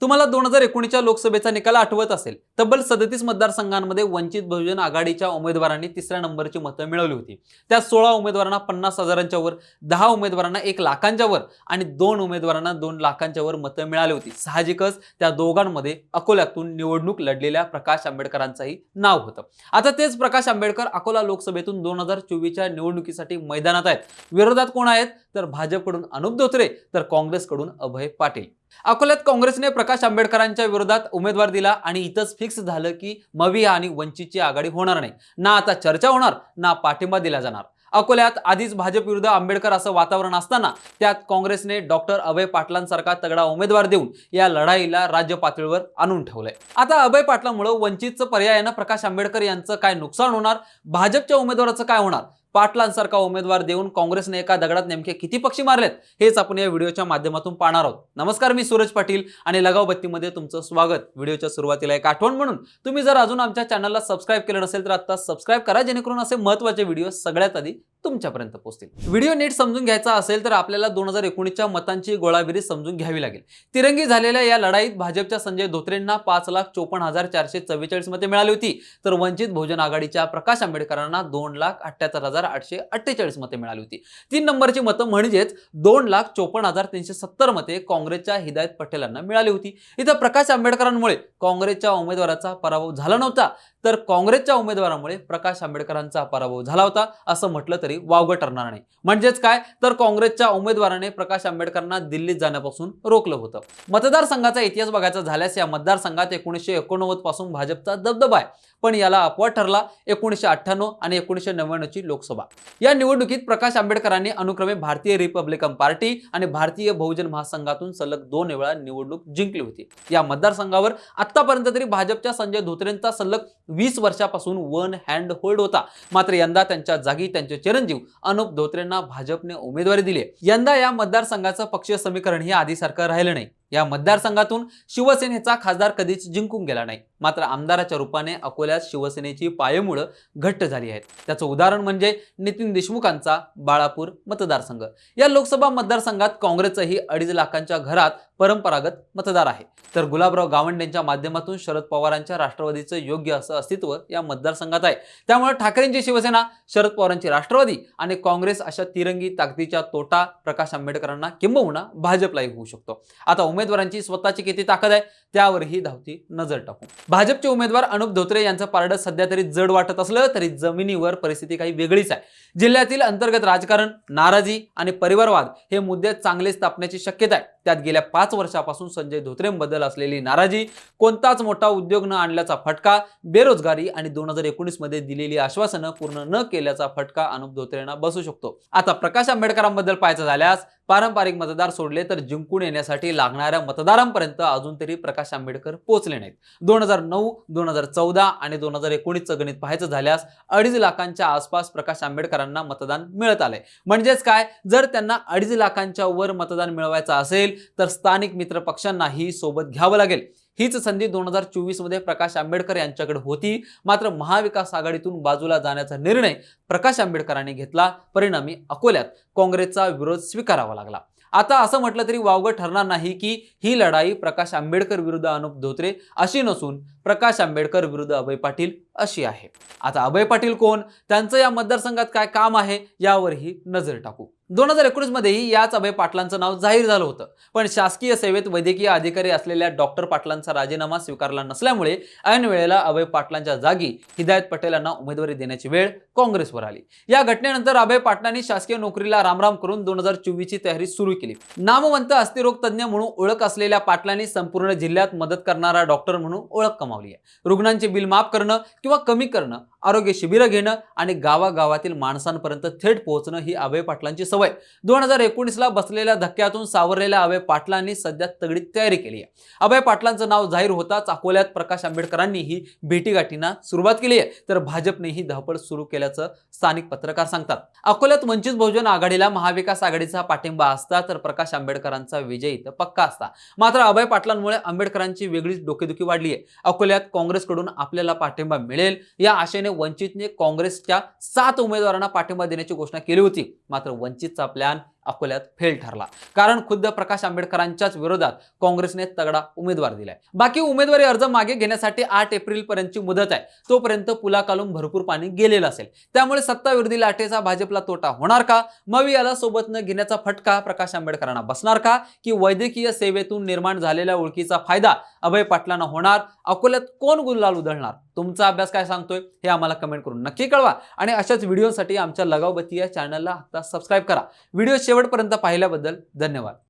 तुम्हाला दोन हजार एकोणीसच्या लोकसभेचा निकाल आठवत असेल तब्बल सदतीस मतदारसंघांमध्ये वंचित बहुजन आघाडीच्या उमेदवारांनी तिसऱ्या नंबरची मतं मिळवली होती. त्या सोळा उमेदवारांना पन्नास हजारांच्या वर दहा उमेदवारांना एक लाखांच्या वर आणि दोन उमेदवारांना दोन लाखांच्या वर मतं मिळाली होती. साहजिकच त्या दोघांमध्ये अकोल्यातून निवडणूक लढलेल्या प्रकाश आंबेडकरांचंही नाव होतं. आता तेच प्रकाश आंबेडकर अकोला लोकसभेतून दोन हजार चोवीसच्या निवडणुकीसाठी मैदानात आहेत. विरोधात कोण आहेत? तर भाजपकडून अनुप धोत्रे तर काँग्रेसकडून अभय पाटील. अकोल्यात काँग्रेसने प्रकाश आंबेडकरांच्या विरोधात उमेदवार दिला आणि इथंच फिक्स झालं की मविया आणि वंचितची आघाडी होणार नाही. ना आता चर्चा होणार ना पाठिंबा दिला जाणार. अकोल्यात आधीच भाजप विरुद्ध आंबेडकर असं वातावरण असताना त्यात काँग्रेसने डॉक्टर अभय पाटलांसारखा तगडा उमेदवार देऊन या लढाईला राज्य पातळीवर आणून ठेवलंय. आता अभय पाटलामुळे वंचितचं पर्यायानं प्रकाश आंबेडकर यांचं काय नुकसान होणार? भाजपच्या उमेदवाराचं काय होणार? पाटलांसारखा उमेदवार देऊन काँग्रेसने एका दगडात नेमके किती पक्षी मारलेत हेच आपण या व्हिडिओच्या माध्यमातून पाहणार आहोत. नमस्कार मी सूरज पाटील आणि लगाव बत्तीमध्ये तुमचं स्वागत. व्हिडिओच्या सुरुवातीला एक आठवण म्हणून तुम्ही जर अजून आमच्या चॅनलला सबस्क्राईब केलं नसेल तर आता सबस्क्राईब करा जेणेकरून असे महत्त्वाचे व्हिडिओ सगळ्यात आधी तुमच्यापर्यंत पोहोचतील. व्हिडिओ नीट समजून घ्यायचा असेल तर आपल्याला दोन हजार एकोणीसच्या मतांची गोळाबिरी समजून घ्यावी लागेल. तिरंगी झालेल्या या लढाईत भाजपच्या संजय धोत्रेंना पाच लाख चोपन्न हजार चारशे चव्वेचाळीस मते मिळाली होती. तर वंचित बहुजन आघाडीच्या प्रकाश आंबेडकरांना दोन लाख अठ्याहत्तर हजार आठशे अठ्ठेचाळीस मते मिळाली होती. तीन नंबरची मतं म्हणजेच दोन लाख चोपन्न हजार तीनशे सत्तर मते काँग्रेसच्या हिदायत पटेलांना मिळाली होती. इथं प्रकाश आंबेडकरांमुळे काँग्रेसच्या उमेदवाराचा पराभव झाला नव्हता. तर काँग्रेसच्या उमेदवारामुळे प्रकाश आंबेडकरांचा पराभव झाला होता असं म्हटलं तरी वावगं ठरणार नाही. म्हणजेच काय? तर काँग्रेसच्या उमेदवाराने प्रकाश आंबेडकरांना दिल्लीत जाण्यापासून रोखलं होतं. मतदारसंघाचा इतिहास बघायचा झाल्यास या मतदारसंघात एकोणीसशे एकोणनव्वदपासून भाजपचा दबदबा आहे. पण याला अपवाद ठरला एकोणीसशे अठ्ठ्याण्णव आणि एकोणीसशे नव्याण्णवची लोकसभा. या निवडणुकीत प्रकाश आंबेडकरांनी अनुक्रमे भारतीय रिपब्लिकन पार्टी आणि भारतीय बहुजन महासंघातून सलग दोन वेळा निवडणूक जिंकली होती. या मतदारसंघावर आतापर्यंत तरी भाजपच्या संजय धोत्रेंचा सलग वीस वर्षापासून वन हँड होल्ड होता. मात्र यंदा त्यांच्या जागी त्यांचे चिरंजीव अनुप धोत्रेंना भाजपने उमेदवारी दिली यंदा या मतदारसंघाचं पक्षीय समीकरण हे आधीसारखं राहिलं नाही. या मतदारसंघातून शिवसेनेचा खासदार कधीच जिंकून गेला नाही. मात्र आमदाराच्या रूपाने अकोल्यात शिवसेनेची पायमुळं घट्ट झाली आहेत. त्याचं उदाहरण म्हणजे नितीन देशमुखांचा बाळापूर मतदारसंघ. या लोकसभा मतदारसंघात काँग्रेसचंही अडीच लाखांच्या घरात परंपरागत मतदार आहे. तर गुलाबराव गावंडेंच्या माध्यमातून शरद पवारांच्या राष्ट्रवादीचं योग्य असं अस्तित्व या मतदारसंघात आहे. त्यामुळे ठाकरेंची शिवसेना शरद पवारांची राष्ट्रवादी आणि काँग्रेस अशा तिरंगी ताकदीच्या तोटा प्रकाश आंबेडकरांना किंबहुना भाजपलाही होऊ शकतो. आता उमेदवारांची स्वतःची किती ताकद आहे त्यावरही धावती नजर टाकू. भाजपचे उमेदवार अनुप धोत्रे यांचं पारडं सध्या तरी जड वाटत असलं तरी जमिनीवर परिस्थिती काही वेगळीच आहे. जिल्ह्यातील अंतर्गत राजकारण नाराजी आणि परिवारवाद हे मुद्दे चांगले स्थापण्याची शक्यता आहे. त्यात गेल्या पाच वर्षापासून संजय धोत्रेंबद्दल असलेली नाराजी कोणताच मोठा उद्योग न आणल्याचा फटका बेरोजगारी आणि दोन हजार एकोणीसमध्ये दिलेली आश्वासनं पूर्ण न केल्याचा फटका अनुप धोत्रेंना बसू शकतो. आता प्रकाश आंबेडकरांबद्दल पाहायचं झाल्यास पारंपरिक मतदार सोडले तर जिंकून येण्यासाठी लागणाऱ्या मतदारांपर्यंत अजून तरी प्रकाश आंबेडकर पोहोचले नाहीत. दोन हजार नऊ दोन हजार चौदा आणि दोन हजार एकोणीसचं गणित पाहायचं झाल्यास अडीच लाखांच्या आसपास प्रकाश आंबेडकरांना मतदान मिळत आलंय. म्हणजेच काय? जर त्यांना अडीच लाखांच्या वर मतदान मिळवायचं असेल तर स्थानिक मित्र पक्षांनाही सोबत घ्यावं लागेल. हीच संधी दोन हजार चोवीसमध्ये प्रकाश आंबेडकर यांच्याकडे होती. मात्र महाविकास आघाडीतून बाजूला जाण्याचा निर्णय प्रकाश आंबेडकरांनी घेतला. परिणामी अकोल्यात काँग्रेसचा विरोध स्वीकारावा लागला. आता असं म्हटलं तरी वावगं ठरणार नाही की ही लढाई प्रकाश आंबेडकर विरुद्ध अनुप धोत्रे अशी नसून प्रकाश आंबेडकर विरुद्ध अभय पाटील अशी आहे. आता अभय पाटील कोण? त्यांचं या मतदारसंघात काय काम आहे? यावरही नजर टाकू. दोन हजार एकोणीसमध्येही याच अभय पाटलांचं नाव जाहीर झालं होतं. पण शासकीय सेवेत वैद्यकीय अधिकारी असलेल्या डॉक्टर पाटलांचा राजीनामा स्वीकारला नसल्यामुळे ऐन वेळेला अभय पाटलांच्या जागी हिदायत पटेल यांना उमेदवारी देण्याची वेळ काँग्रेसवर आली. या घटनेनंतर अभय पाटलांनी शासकीय नोकरीला रामराम करून दोन हजार चोवीसची तयारी सुरू केली. नामवंत अस्थिरोग तज्ज्ञ म्हणून ओळख असलेल्या पाटलांनी संपूर्ण जिल्ह्यात मदत करणारा डॉक्टर म्हणून ओळख कमावली आहे. रुग्णांचे बिल माफ करणं किंवा कमी करणं आरोग्य शिबिरं घेणं आणि गावागावातील माणसांपर्यंत थेट पोहोचणं ही अभय पाटलांची सवय दोन हजार एकोणीसला बसलेल्या धक्क्यातून सावरलेल्या अभय पाटलांनी सध्या तगडी तयारी केली आहे. अभय पाटलांचं नाव जाहीर होताच अकोल्यात प्रकाश आंबेडकरांनीही भेटीगाठींना सुरुवात केली आहे. तर भाजपनेही धावपळ सुरू केल्याचं स्थानिक पत्रकार सांगतात. अकोल्यात वंचित बहुजन आघाडीला महाविकास आघाडीचा पाठिंबा असता तर प्रकाश आंबेडकरांचा विजय इथं पक्का असता. मात्र अभय पाटलांमुळे आंबेडकरांची वेगळीच डोकेदुखी वाढली आहे. अकोल्यात काँग्रेसकडून आपल्याला पाठिंबा मिळेल या आशेने वंचितने काँग्रेसच्या सात उमेदवारांना पाठिंबा देण्याची घोषणा केली होती. मात्र वंचित चापल्यान अकोल्यात फेल ठरला. कारण खुद्द प्रकाश आंबेडकरांच्याच विरोधात काँग्रेसने तगडा उमेदवार दिलाय. बाकी उमेदवारी अर्ज मागे घेण्यासाठी आठ एप्रिल पर्यंतची मुदत आहे. तोपर्यंत पुलाखालून भरपूर पाणी गेलेलं असेल. त्यामुळे सत्ताविरोधी लाटेचा भाजपला तोटा होणार का? मग याला सोबत न घेण्याचा फटका प्रकाश आंबेडकरांना बसणार का? की वैद्यकीय सेवेतून निर्माण झालेल्या ओळखीचा फायदा अभय पाटलांना होणार? अकोल्यात कोण गुल्लाल उधळणार? तुमचा अभ्यास काय सांगतोय हे आम्हाला कमेंट करून नक्की कळवा. आणि अशाच व्हिडिओसाठी आमच्या लगावबती या चॅनलला आता सबस्क्राईब करा. व्हिडिओ शेवटपर्यंत पाहिल्याबद्दल धन्यवाद.